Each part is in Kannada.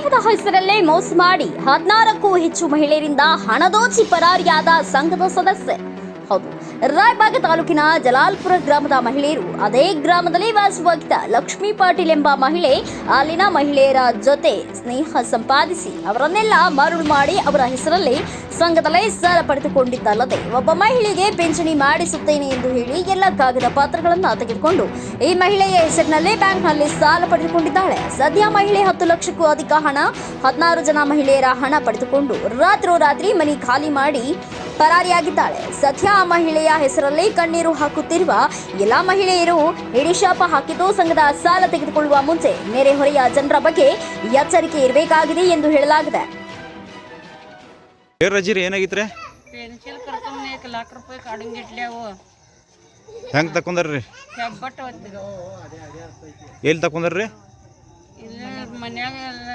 ಸ್ನೇಹದ ಹೆಸರಲ್ಲೇ ಮೋಸ ಮಾಡಿ ಹದಿನಾರಕ್ಕೂ ಹೆಚ್ಚು ಮಹಿಳೆಯರಿಂದ ಹಣದೋಚಿ ಪರಾರಿಯಾದ ಸಂಘದ ಸದಸ್ಯೆ. ಹೌದು. ರಾಯಬಾಗ ತಾಲೂಕಿನ ಜಲಾಲ್ಪುರ ಗ್ರಾಮದ ಮಹಿಳೆಯರು ಅದೇ ಗ್ರಾಮದಲ್ಲಿ ವಾಸವಾಗಿದ್ದ ಲಕ್ಷ್ಮೀ ಪಾಟೀಲ್ ಎಂಬ ಮಹಿಳೆ ಅಲ್ಲಿನ ಮಹಿಳೆಯರ ಜೊತೆ ಸ್ನೇಹ ಸಂಪಾದಿಸಿ ಅವರನ್ನೆಲ್ಲ ಮರುಳು ಮಾಡಿ ಅವರ ಹೆಸರಲ್ಲಿ ಸಂಘದಲ್ಲೇ ಸಾಲ ಪಡೆದುಕೊಂಡಿದ್ದಲ್ಲದೆ ಒಬ್ಬ ಮಹಿಳೆಗೆ ಪಿಂಚಣಿ ಮಾಡಿಸುತ್ತೇನೆ ಎಂದು ಹೇಳಿ ಎಲ್ಲ ಕಾಗದ ಪಾತ್ರಗಳನ್ನು ತೆಗೆದುಕೊಂಡು ಈ ಮಹಿಳೆಯ ಹೆಸರಿನಲ್ಲಿ ಬ್ಯಾಂಕ್ನಲ್ಲಿ ಸಾಲ ಪಡೆದುಕೊಂಡಿದ್ದಾಳೆ. ಸದ್ಯ ಮಹಿಳೆ ಹತ್ತು ಲಕ್ಷಕ್ಕೂ ಅಧಿಕ ಹಣ, ಹದಿನಾರು ಜನ ಮಹಿಳೆಯರ ಹಣ ಪಡೆದುಕೊಂಡು ರಾತ್ರೋರಾತ್ರಿ ಮನಿ ಖಾಲಿ ಮಾಡಿ ಪರಾರಿಯಾಗಿದ್ದಾಳೆ. ಸದ್ಯ ಆ ಮಹಿಳೆಯ ಹೆಸರಲ್ಲಿ ಕಣ್ಣೀರು ಹಾಕುತ್ತಿರುವ ಎಲ್ಲಾ ಮಹಿಳೆಯರು ಹಿಡಿಶಾಪ ಹಾಕಿದ್ದು ಸಂಘದ ಸಾಲ ತೆಗೆದುಕೊಳ್ಳುವ ಮುಂಚೆ ನೆರೆಹೊರೆಯ ಜನರ ಬಗ್ಗೆ ಎಚ್ಚರಿಕೆ ಇರಬೇಕಾಗಿದೆ ಎಂದು ಹೇಳಲಾಗಿದೆ. ಏನಾಯ್ತು ರಜೀರಿ ಏನಾಗಿತ್ರಿ? ಪೆನ್ಸಿಲ್ ಕರ್ಕೊಂಡ್ ಏಕ್ ಲಾಕ್ ರೂಪಾಯಿ ಕಾಡಂಗಿಟ್ಲ್ಯಾವು ಹೆಂಗೆ ತಕೊಂಡಾರ್ರಿ? ಹೆಬ್ಬಟ್ಟು ಒತ್ತಿದ ಎಲ್ಲಿ ತಕೊಂಡಾರ್ರಿ? ಇಲ್ಲ ಮನ್ಯಾಗ ಎಲ್ಲ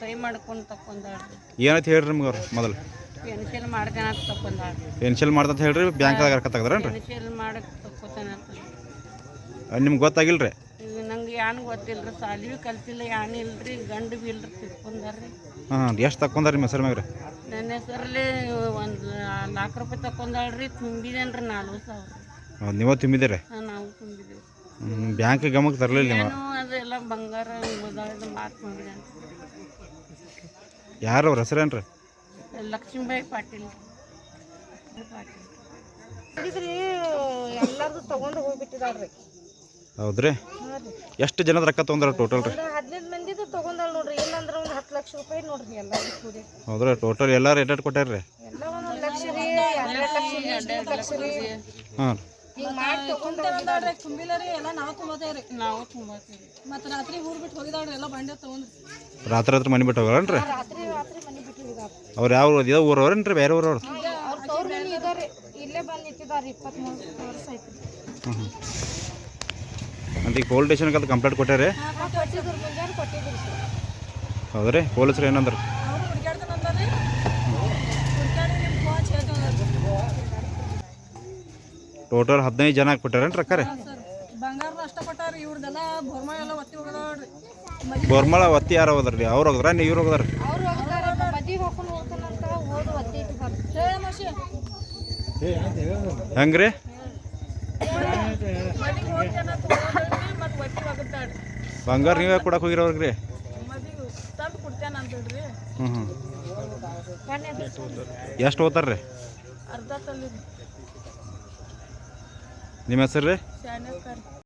ಸೈ ಮಾಡ್ಕೊಂಡು ತಕೊಂಡಾಳ್ರಿ ಏನಂತ ಹೇಳ್ರಿ ನಿಮ್ಗೆ ಅವ್ರು ಮೊದಲು? ಪೆನ್ಸಿಲ್ ಮಾಡ್ತೇನೆ ಅಂತ ತಕೊಂಡಾಳ್ರಿ ಪೆನ್ಷನ್ ಮಾಡ್ದಂತ ಹೇಳ್ರಿ ಬ್ಯಾಂಕ್ದಾಗ ರೊಕ್ಕ ತೆಗ್ದ್ರೇನ್ರಿ ತಕೋತಾನೆ ಅಂತ. ನಿಮ್ಗೆ ಗೊತ್ತಾಗಿಲ್ರಿ? ಈಗ ನಂಗೆ ಯಾನ್ ಗೊತ್ತಿಲ್ರಿ ಸಾಲಿ ಕಲ್ತಿಲ್ಲ ಯಾನ್ ಇಲ್ರಿ ಗಂಡ ಬಿ ಇಲ್ರಿ ತಿಳ್ಕೊಂಡಾರ್ರಿ ಹಾಂ ಎಷ್ಟು ತಕೊಂಡ್ರಿ ನಿಮ್ಮ ಹೆಸರು ಮ್ಯಾಗ ನನ್ನ ಹೆಸರಲ್ಲಿ ಒಂದು ನಾಲ್ಕು ರೂಪಾಯಿ ತಕೊಂಡಾಳ್ರಿ ತುಂಬಿದೇನ್ರಿ ನಾಲ್ಕು ಸಾವಿರ. ಹೌದು ನೀವೇ ತುಂಬಿದ್ದೀರಿ? ಹಾಂ ನಾವು ತುಂಬಿದ್ದೀವಿ. ಬ್ಯಾಂಕ್ ಗಮಕ್ಕೆ ತರಲಿಲ್ಲ ನೀವು? ಏನು ಅದೆಲ್ಲ ಬಂಗಾರ ಮಾತು ಮಾಡಿದೆ ಯಾರು ಅವ್ರ ಹೆಸರೇನ್ರಿ? ಲಕ್ಷ್ಮೀಬಾಯಿ ಪಾಟೀಲ್. ಪಾಟೀಲ್. ಎಲ್ಲಾರ್ದು ತಗೊಂಡು ಹೋಗ್ಬಿಟ್ಟಿದಾಳ್ರಿ. ಹೌದ್ರಿ? ಎಷ್ಟು ಜನದ ರೊಕ್ಕ ತೊಗೊಂಡ್ರ ಟೋಟಲ್ ರೀ? ಹದಿನೈದು ಮಂದಿದು ತಗೊಂಡಾಳ ನೋಡ್ರಿ ಇಲ್ಲಂದ್ರ ಒಂದು ಹತ್ತು ಲಕ್ಷ ರೂಪಾಯಿ ನೋಡ್ರಿ ಎಲ್ಲ ಕೂಡಿ. ಹೌದ್ರಿ ಟೋಟಲ್ ಎಲ್ಲ ರೇಟ್ ರೇಟ್ ರೀ ಎಲ್ಲ ಒಂದೊಂದು ಲಕ್ಷ ರೀ ಎರಡೆರಡು ಲಕ್ಷ ರೀ ಮೂರು ಲಕ್ಷ ರೀ. ಹಾಂ ಹಿಂಗೆ ಮಾಡಿ ತಗೊಂಡ್ರಿ ತುಂಬಿಲ್ಲರಿ ಎಲ್ಲ ನಾವು ತುಂಬೋದೇವ್ರಿ ನಾವು ತುಂಬಾತೀವಿ ಮತ್ತು ರಾತ್ರಿ ಊರ್ ಬಿಟ್ಟು ಹೋಗಿದಾಳ್ರಿ ಎಲ್ಲ ಬಂಡೆ ತಗೊಂಡ್ರಿ. ರಾತ್ರಿ ರಾತ್ರಿ ಮನೆ ಬಿಟ್ಟು ರಾತ್ರಿ ರಾತ್ರಿ ಮನೆ ಬಿಟ್ಟು ಹೋಗಿದಾರ ಅವ್ರು ಯಾವ ಇದೇ ಊರವ್ರೇನ್ರಿ ಬೇರೆ ಊರವ್ರು? ಹ್ಞೂ ಹ್ಞೂ ಅಂತ ಈಗ ಪೊಲೀಸ್ ಸ್ಟೇಷನ್ಗೆ ಕಂಪ್ಲೇಂಟ್ ಕೊಟ್ಟಾರೆ? ರೀ ಹೌದ್ರಿ? ಪೊಲೀಸ್ರು ಏನಂದ್ರೆ? ಟೋಟಲ್ ಹದಿನೈದು ಜನ ಹಾಕ್ಬಿಟ್ಟಾರೇನು ರೊಕ್ಕ ರೀ ಸರ್. ಬಂಗಾರ ಅಷ್ಟ ಕೊಟ್ಟಾರಿ ಇವ್ರದೆಲ್ಲ ಬೋರ್ಮ ಎಲ್ಲ ಒತ್ತಿ ಯಾರು ಹೋದ್ರಿ ಅವ್ರು ಹೋಗ್ರ ನೀವು ಇವ್ರು ಹೋದ್ರಿ ಹೆಂಗ್ರಿ? ಬಂಗಾರ ನೀವೇ ಕೊಡಕ್ಕೆ ಹೋಗಿರೋರ್ಗ್ರಿ. ಹ್ಞೂ ಹ್ಞೂ ಎಷ್ಟು ಓದ್ತಾರ್ರಿ? ನಿಮ್ಮ ಹೆಸರು ರೀ ಶಾನೆ ಕರಿ